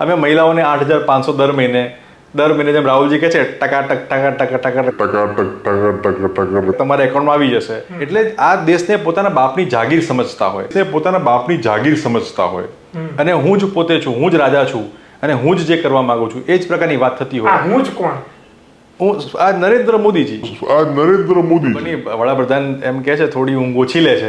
અમે મહિલાઓને આઠ હજાર પાંચસો દર મહિને દર મહિને જેમ રાહુલજી કહે છે ટકા ટક ટકા ટકા ટકા ટકા ટક ટકા ટકા ટકા તમારા એકાઉન્ટમાં આવી જશે. એટલે જ આ દેશને પોતાના બાપની જાગીર સમજતા હોય. તે પોતાના બાપની જાગીર સમજતા હોય. અને હું જ પોતે છું હું જ રાજા છું અને હું જ જે કરવા માંગુ છું એ જ પ્રકારની વાત થતી હોય. હું જ કોણ? આ નરેન્દ્ર મોદીજી. આ નરેન્દ્ર મોદી વડાપ્રધાન એમ કે છે થોડી ઊંઘ ઓછી લે છે.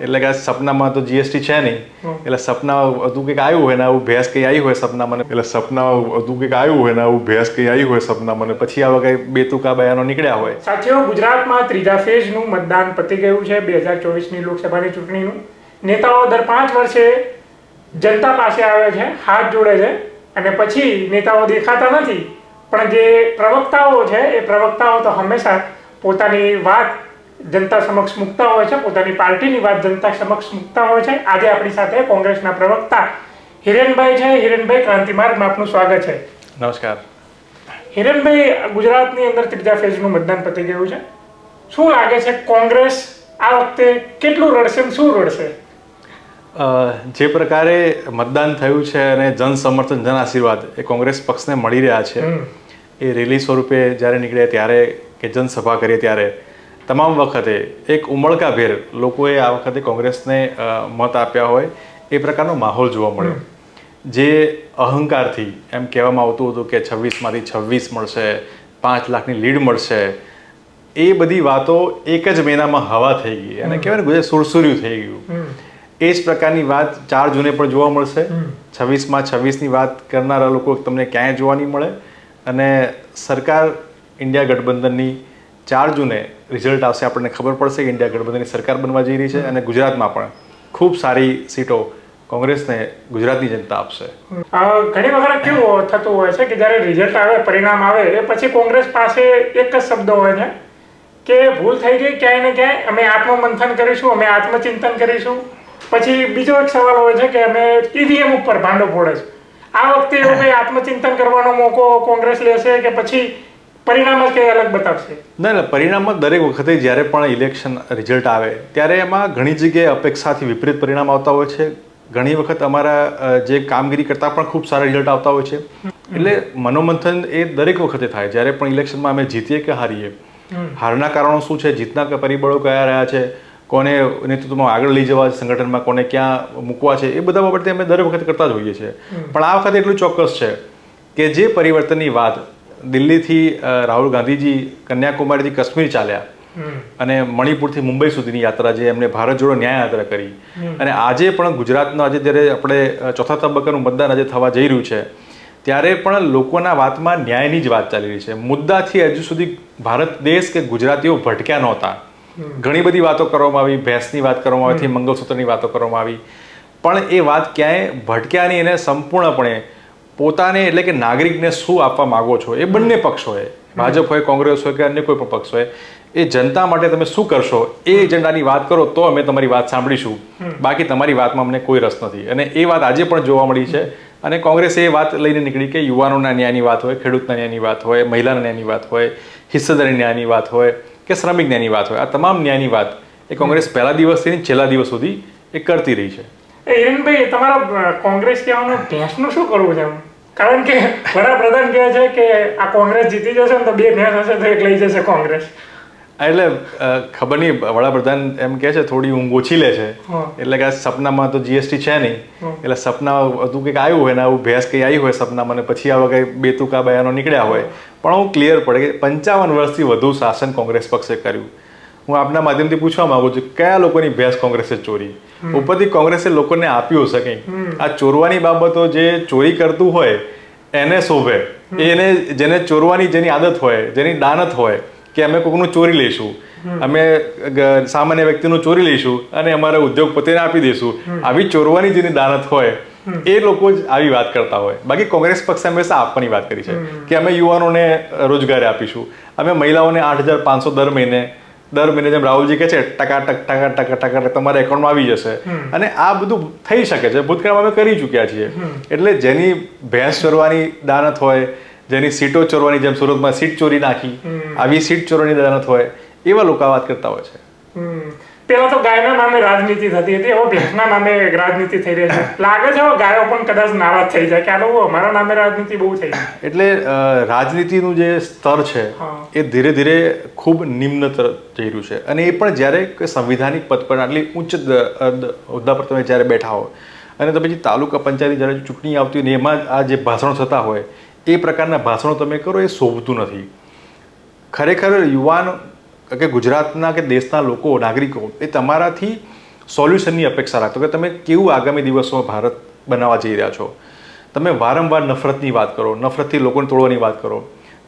એટલે કે આ સપનામાં તો જીએસટી છે નહીં. એટલે સપના હતું કંઈક આવ્યું હોય ને આવું ભેંસ કંઈ આવી હોય સપના મને એટલે સપના હતું કંઈક આવ્યું હોય ને આવું ભેંસ કંઈ આવી હોય સપના મને પછી આવા કંઈ બે તુકા બયાનો નીકળ્યા હોય. સાથીઓ ગુજરાતમાં ત્રીજા ફેઝનું મતદાન પતી ગયું છે બે હજાર ચોવીસની લોકસભાની ચૂંટણીનું. નેતાઓ દર પાંચ વર્ષે જનતા પાસે આવે છે હાથ જોડે છે અને પછી નેતાઓ દેખાતા નથી. પણ જે પ્રવક્તાઓ છે એ પ્રવક્તાઓ તો હંમેશા પોતાની વાત જનતા સમક્ષ મૂકતા હોય છે પોતાની પાર્ટીની વાત જનતા સમક્ષ મૂકતા હોય છે. આજે આપણી સાથે કોંગ્રેસના પ્રવક્તા હિરેનભાઈ છે. હિરેનભાઈ ક્રાંતિ માર્ગમાં આપનું સ્વાગત છે. નમસ્કાર. હિરેનભાઈ ગુજરાતની અંદર ત્રીજા ફેઝનું મતદાન પતી ગયું છે. શું લાગે છે કોંગ્રેસ આ વખતે કેટલું રડશે શું રડશે? જે પ્રકારે મતદાન થયું છે અને જન સમર્થન જન આશીર્વાદ એ કોંગ્રેસ પક્ષને મળી રહ્યા છે. એ રેલી સ્વરૂપે જ્યારે નીકળે ત્યારે કે જનસભા કરીએ ત્યારે તમામ વખતે એક ઉમળકાભેર લોકોએ આ વખતે કોંગ્રેસને મત આપ્યા હોય એ પ્રકારનો માહોલ જોવા મળ્યો. જે અહંકારથી એમ કહેવામાં આવતું હતું કે છવ્વીસમાંથી છવ્વીસ મળશે પાંચ લાખની લીડ મળશે એ બધી વાતો એક જ મહિનામાં હવા થઈ ગઈ. અને કહેવાય ને ગુજરાત સુરસુર્યું થઈ ગયું. એ જ પ્રકારની વાત ચાર જૂને પણ જોવા મળશે. છવ્વીસમાં છવ્વીસની વાત કરનારા લોકો તમને ક્યાંય જોવા નહીં મળે. અને સરકાર ઇન્ડિયા ગઠબંધનની ચાર જૂને રિઝલ્ટ આવશે. આપણને ખબર પડશે કે ઇન્ડિયા ગઠબંધનની સરકાર બનવા જઈ રહી છે અને ગુજરાતમાં પણ ખૂબ સારી સીટો કોંગ્રેસને ગુજરાતની જનતા આપશે. ઘણી વખત કેવું થતું હોય છે કે જ્યારે રિઝલ્ટ આવે પરિણામ આવે એ પછી કોંગ્રેસ પાસે એક જ શબ્દ હોય છે કે ભૂલ થઈ ગઈ ક્યાંય ને ક્યાંય અમે આત્મમંથન કરીશું અમે આત્મચિંતન કરીશું. પછી બીજો એક સવાલ હોય છે કે અમે ઈવીએમ ઉપર ભાંડો ફોડે છે. આ વખતે એવું કંઈ આત્મચિંતન કરવાનો મોકો કોંગ્રેસ લેશે કે પછી પરિણામ જ કંઈ અલગ બતાવશે? ના ના પરિણામમાં દરેક વખતે જ્યારે પણ ઇલેક્શન રિઝલ્ટ આવે ત્યારે એમાં ઘણી જગ્યાએ અપેક્ષાથી વિપરીત પરિણામ આવતા હોય છે. ઘણી વખત અમારા જે કામગીરી કરતાં પણ ખૂબ સારા રિઝલ્ટ આવતા હોય છે. એટલે મનોમંથન એ દરેક વખતે થાય. જ્યારે પણ ઇલેક્શનમાં અમે જીતીએ કે હારીએ હારના કારણો શું છે? જીતના પરિબળો કયા રહ્યા છે? કોને નેતૃત્વમાં આગળ લઈ જવા સંગઠનમાં કોને ક્યાં મૂકવા છે એ બધા બાબતે અમે દર વખતે કરતા જ હોઈએ છીએ. પણ આ વખતે એટલું ચોક્કસ છે કે જે પરિવર્તનની વાત દિલ્હીથી રાહુલ ગાંધીજી કન્યાકુમારીથી કાશ્મીર ચાલ્યા અને મણિપુરથી મુંબઈ સુધીની યાત્રા જે એમને ભારત જોડો ન્યાય યાત્રા કરી. અને આજે પણ ગુજરાતનો આજે જ્યારે આપણે ચોથા તબક્કાનું મતદાન આજે થવા જઈ રહ્યું છે ત્યારે પણ લોકોના વાતમાં ન્યાયની જ વાત ચાલી રહી છે. મુદ્દાથી હજુ સુધી ભારત દેશ કે ગુજરાતીઓ ભટક્યા નહોતા. ઘણી બધી વાતો કરવામાં આવી ભેંસની વાત કરવામાં આવી મંગલસૂત્રની વાતો કરવામાં આવી. પણ એ વાત ક્યાંય ભટક્યા નહીં એને સંપૂર્ણપણે પોતાને એટલે કે નાગરિકને શું આપવા માગો છો? એ બંને પક્ષોએ ભાજપ હોય કોંગ્રેસ હોય કે અન્ય કોઈ પણ પક્ષ હોય એ જનતા માટે તમે શું કરશો? એ એજન્ડાની વાત કરો તો અમે તમારી વાત સાંભળીશું. બાકી તમારી વાતમાં અમને કોઈ રસ નથી. અને એ વાત આજે પણ જોવા મળી છે. અને કોંગ્રેસે એ વાત લઈને નીકળી કે યુવાનોના ન્યાયની વાત હોય ખેડૂતના ન્યાયની વાત હોય મહિલાના ન્યાયની વાત હોય હિસ્સેદારી ન્યાયની વાત હોય. કે શ્રમિક ન્યાયની વાત હોય. આ તમામ ન્યાયની વાત એ કોંગ્રેસ પહેલા દિવસથી ને છેલ્લા દિવસ સુધી એ કરતી રહી છે. એ હિરેનભાઈ તમારા કોંગ્રેસ કહેવાનો ભેંસનું શું કરવું છે? કારણ કે વડાપ્રધાન કહે છે કે આ કોંગ્રેસ જીતી જશે ને તો બે ભેંસ હશે તો એક લઈ જશે કોંગ્રેસ. એટલે ખબર નહીં વડાપ્રધાન એમ કે છે થોડી ઊંઘ ઓછી લે છે. એટલે કે આ સપનામાં તો જીએસટી છે નહીં. એટલે સપના હતું કંઈક આવ્યું હોય ને આવું ભેંસ કંઈ આવી હોય સપનામાં ને પછી આવા કંઈ બે તુકા બયાનો નીકળ્યા હોય. પણ હું ક્લિયર પડે કે પંચાવન વર્ષથી વધુ શાસન કોંગ્રેસ પક્ષે કર્યું. હું આપના માધ્યમથી પૂછવા માંગુ છું કયા લોકોની ભેંસ કોંગ્રેસે ચોરી? ઉપરથી કોંગ્રેસે લોકોને આપ્યું હશે કંઈક આ ચોરવાની બાબતો જે ચોરી કરતું હોય એને શોભે. એને જેને ચોરવાની જેની આદત હોય જેની દાનત હોય કે અમે કોકનું ચોરી લઈશું. અમે સામાન્ય વ્યક્તિનું ચોરી લઈશું અને અમારા ઉદ્યોગપતિને આપી દઈશું. આવી ચોરવાની જેની દાનત હોય એ લોકો જ આવી વાત કરતા હોય. બાકી કોંગ્રેસ પક્ષે હંમેશા આપવાની વાત કરી છે કે અમે યુવાનોને રોજગારી આપીશું. અમે મહિલાઓને આઠ હજાર પાંચસો દર મહિને દર મહિને જેમ રાહુલજી કહે છે ટકા ટક ટકા ટકા ટકા ટક તમારા એકાઉન્ટમાં આવી જશે. અને આ બધું થઈ શકે છે. ભૂતકાળમાં અમે કરી ચૂક્યા છીએ. એટલે જેની ભેંસ ચોરવાની દાનત હોય જેની સીટો ચોરવાની જેમ સુરતમાં સીટ ચોરી નાખી આવી સીટ ચોરવાની દાનત હોય એવા લોકો વાત કરતા હોય છે. પેલા તો ગાયના નામે રાજનીતિ થતી હતી હવે ભેંસના નામે રાજનીતિ થઈ રહી છે. લાગે છે ગાયો પણ કદાચ નારાજ થઈ જાય કે આ લોકો અમારા નામે રાજનીતિ બહુ થઈ એટલે રાજનીતિનું જે સ્તર છે એ ધીરે ધીરે ખૂબ નિમ્ન તરફ જઈ રહ્યું છે. અને એ પણ જ્યારે સંવિધાનિક પદ પર આટલી ઉચ્ચ હોદ્દા પર તમે જ્યારે બેઠા હો અને તમે જે તાલુકા પંચાયતની જ્યારે ચૂંટણી આવતી હોય ને એમાં આ જે ભાષણો થતા હોય એ પ્રકારના ભાષણો તમે કરો એ શોભતું નથી. ખરેખર યુવાન કે ગુજરાતના કે દેશના લોકો નાગરિકો એ તમારાથી સોલ્યુશનની અપેક્ષા રાખતો. કે તમે કેવું આગામી દિવસોમાં ભારત બનાવવા જઈ રહ્યા છો? તમે વારંવાર નફરતની વાત કરો નફરતથી લોકોને તોડવાની વાત કરો.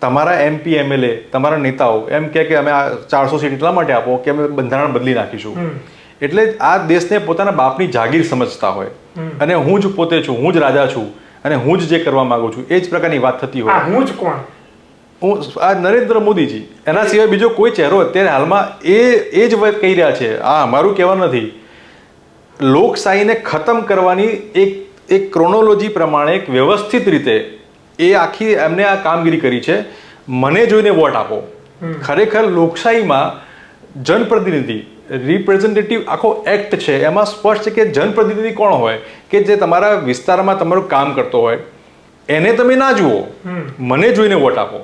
તમારા એમપી એમએલએ તમારા નેતાઓ એમ કહે કે અમે આ ચારસો સીટ એટલા માટે આપો કે અમે બંધારણ બદલી નાખીશું. એટલે આ દેશને પોતાના બાપની જાગીર સમજતા હોય. અને હું જ પોતે છું હું જ રાજા છું. અને હું જ જે કરવા માંગુ છું એ જ પ્રકારની વાત થતી હોય. હું જ કોણ? હું આ નરેન્દ્ર મોદીજી. એના સિવાય બીજો કોઈ ચહેરો અત્યારે હાલમાં એ એ જ વાત કહી રહ્યા છે. આ અમારું કહેવાનું નથી. લોકશાહીને ખતમ કરવાની એક એક ક્રોનોલોજી પ્રમાણે એક વ્યવસ્થિત રીતે એ આખી એમને આ કામગીરી કરી છે. મને જોઈને વોટ આપો. ખરેખર લોકશાહીમાં જનપ્રતિનિધિ રિપ્રેઝેન્ટેટિવ આખો એક્ટ છે. એમાં સ્પષ્ટ છે કે જનપ્રતિનિધિ કોણ હોય કે જે તમારા વિસ્તારમાં તમારું કામ કરતો હોય એને તમે ના જુઓ. મને જોઈને વોટ આપો.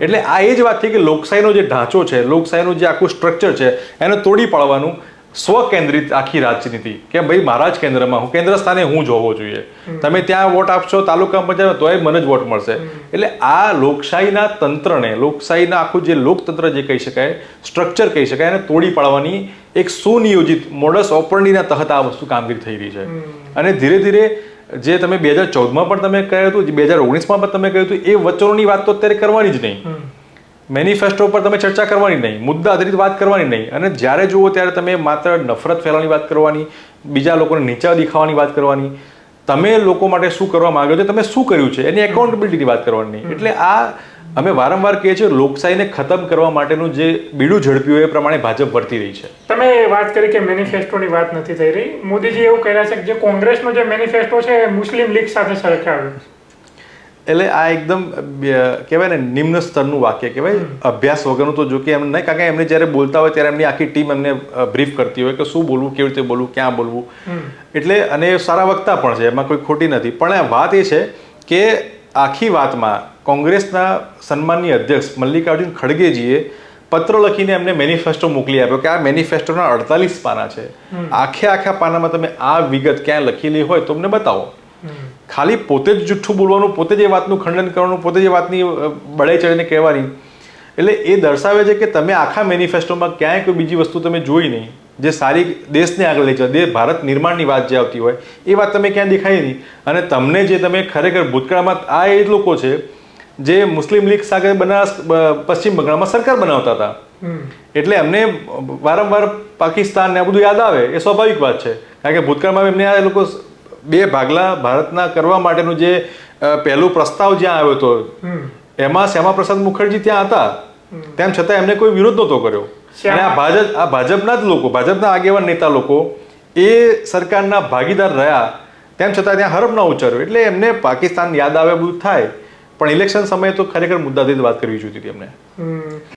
એટલે આ એ જ વાત છે કે લોકશાહીનો જે ઢાંચો છે લોકશાહીનું જે આખું સ્ટ્રક્ચર છે એને તોડી પાડવાનું. સ્વકેન્દ્રિત આખી રાજનીતિ કે ભાઈ મારા જ કેન્દ્રમાં હું કેન્દ્ર સ્થાને હું જ હોવો જોઈએ. તમે ત્યાં વોટ આપશો તાલુકા પંચાયત તોય મને જ વોટ મળશે. એટલે આ લોકશાહીના તંત્રને લોકશાહીના આખું જે લોકતંત્ર જે કહી શકાય સ્ટ્રક્ચર કહી શકાય એને તોડી પાડવાની એક સુનિયોજિત મોડસ ઓપરણીના તહત આ વસ્તુ કામગીરી થઈ રહી છે. અને ધીરે ધીરે જે તમે બે હજાર ચૌદમાં પણ તમે કહ્યું હતું બે હજાર ઓગણીસમાં પણ તમે કહ્યું હતું એ વચનોની વાત તો અત્યારે કરવાની જ નહીં. મેનિફેસ્ટો પર તમે ચર્ચા કરવાની નહીં, મુદ્દા આધારિત વાત કરવાની નહીં. અને જ્યારે જુઓ ત્યારે તમે માત્ર નફરત ફેલાવાની વાત કરવાની, બીજા લોકોને નીચા દેખાવાની વાત કરવાની. તમે લોકો માટે શું કરવા માંગો છો, તમે શું કર્યું છે, એની એકાઉન્ટેબિલિટીની વાત કરવાની એટલે આ અમે વારંવાર કહીએ છીએ, લોકશાહીને ખતમ કરવા માટેનું જે બીડું ઝડપ્યું એ પ્રમાણે ભાજપ વર્તી રહી છે. તમે વાત કરી કે મેનિફેસ્ટોની વાત નથી થઈ રહી. મોદીજી એવું કહી રહ્યા છે કે જે કોંગ્રેસનો જે મેનિફેસ્ટો છે એ મુસ્લિમ લીગ સાથે સરખાવ્યો એટલે આ એકદમ કહેવાય ને નિમ્ન સ્તરનું વાક્ય કહેવાય. અભ્યાસ વગરનું તો જો કે એમ નહીં કારણ કે એમને જ્યારે બોલતા હોય ત્યારે એમની આખી ટીમ એમને બ્રીફ કરતી હોય કે શું બોલવું કેવી રીતે બોલવું ક્યાં બોલવું. એટલે અને એ સારા વક્તા પણ છે એમાં કોઈ ખોટી નથી. પણ આ વાત એ છે કે આખી વાતમાં કોંગ્રેસના સન્માનની અધ્યક્ષ મલ્લિકાર્જુન ખડગેજીએ પત્ર લખીને એમને મેનિફેસ્ટો મોકલી આપ્યો કે આ મેનિફેસ્ટોના અડતાલીસ પાના છે. આખે આખા પાનામાં તમે આ વિગત ક્યાં લખેલી હોય તો અમને બતાવો. ખાલી પોતે જ જુઠ્ઠું બોલવાનું પોતે જ એ વાતનું ખંડન કરવાનું પોતે જ એ વાતની બળાઈ ચડીને કહેવાની. એટલે એ દર્શાવે છે કે તમે આખા મેનિફેસ્ટોમાં ક્યાંય કોઈ બીજી વસ્તુ તમે જોઈ નહીં. જે સારી દેશને આગળ લઈ જાય દેશ ભારત નિર્માણની વાત જે આવતી હોય એ વાત તમે ક્યાં દેખાય નહીં. અને તમને જે તમે ખરેખર ભૂતકાળમાં આ એ જ લોકો છે જે મુસ્લિમ લીગ સાથે બનાસ પશ્ચિમ બંગાળમાં સરકાર બનાવતા હતા. એટલે એમને વારંવાર પાકિસ્તાન ને આ બધું યાદ આવે એ સ્વાભાવિક વાત છે. કારણ કે ભૂતકાળમાં એમને આ લોકો બે ભાગલા ભારતના કરવા માટેનું જે પહેલું પ્રસ્તાવ જ્યાં આવ્યો હતો એમાં શ્યામા પ્રસાદ મુખર્જી ત્યાં હતા. તેમ છતાં એમને કોઈ વિરોધ નહોતો કર્યો. અને આ ભાજપ આ ભાજપના જ લોકો ભાજપના આગેવાન નેતા લોકો એ સરકારના ભાગીદાર રહ્યા. તેમ છતાં ત્યાં હરફ ના ઉચ્ચાર્યો. એટલે એમને પાકિસ્તાન યાદ આવે બધું થાય. પણ ઇલેક્શન સમયે તો ખરેખર મુદ્દાથી વાત કરવી જોઈતી હતી એમને.